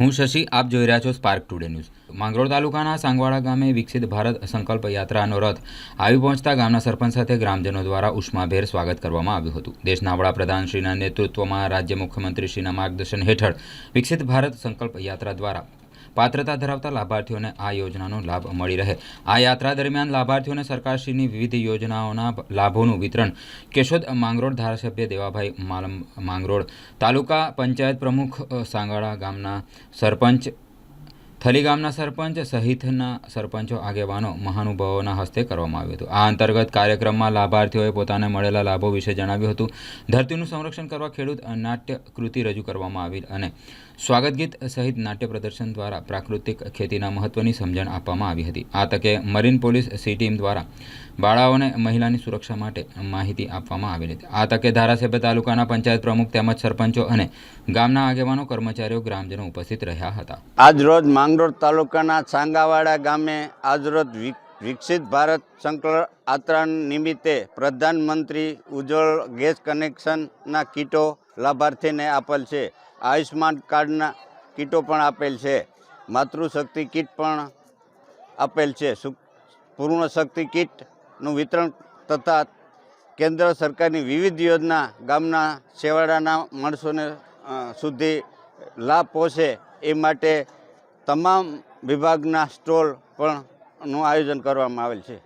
હું શશી, આપ જોઈ રહ્યા છો સ્પાર્ક ટુડે ન્યૂઝ માંગરોળ તાલુકાના સાંગવાડા ગામે વિકસિત ભારત સંકલ્પ યાત્રાનો રથ આવી પહોંચતા ગામના સરપંચ સાથે ગ્રામજનો દ્વારા ઉષ્માભેર સ્વાગત કરવામાં આવ્યું હતું. દેશના વડાપ્રધાનશ્રીના નેતૃત્વમાં રાજ્ય મુખ્યમંત્રીશ્રીના માર્ગદર્શન હેઠળ વિકસિત ભારત સંકલ્પ યાત્રા દ્વારા પાત્રતા ધરાવતા લાભાર્થીઓને આ યોજનાનો લાભ મળી રહે. આ યાત્રા દરમિયાન લાભાર્થીઓને સરકારશ્રીની વિવિધ યોજનાઓના લાભોનું વિતરણ કેશોદ માંગરોળ ધારાસભ્ય દેવાભાઈ માલમ માંગરોળ તાલુકા પંચાયત પ્રમુખ સાંગાળા ગામના સરપંચ થલી ગામના સરપંચ સહિતના સરપંચો આગેવાનો મહાનુભાવોના હસ્તે કરવામાં આવ્યું હતું. આ અંતર્ગત કાર્યક્રમમાં લાભાર્થીઓએ પોતાને મળેલા લાભો વિશે જણાવ્યું હતું. ધરતીનું સંરક્ષણ કરવા ખેડૂત નાટ્ય કૃતિ રજૂ કરવામાં આવી અને સ્વાગત ગીત સહિત નાટ્ય પ્રદર્શન દ્વારા પ્રાકૃતિક ખેતીના મહત્વની સમજણ આપવામાં આવી હતી. આ તકે મરીન પોલીસ સી ટીમ દ્વારા બાળાઓને મહિલાની સુરક્ષા માટે માહિતી આપવામાં આવેલી હતી. આ તકે ધારાસભ્ય તાલુકાના પંચાયત પ્રમુખ તેમજ સરપંચો અને ગામના આગેવાનો કર્મચારીઓ ગ્રામજનો ઉપસ્થિત રહ્યા હતા. આજરોજ માંગરોળ તાલુકાના સાંગાવાડા ગામે આજરોજ વિક- વિકસિત ભારત સંકલન યાત્રા નિમિત્તે પ્રધાનમંત્રી ઉજ્જવળ ગેસ કનેક્શનના કીટો લાભાર્થીને આપેલ છે. આયુષ્માન કાર્ડના કીટો પણ આપેલ છે. માતૃશક્તિ કીટ પણ આપેલ છે. પૂર્ણ શક્તિ કીટનું વિતરણ તથા કેન્દ્ર સરકારની વિવિધ યોજના ગામના છેવાડાના માણસોને સુધી લાભ પહોંચે એ માટે તમામ વિભાગના સ્ટોલ પણ નું આયોજન કરવામાં આવેલ છે.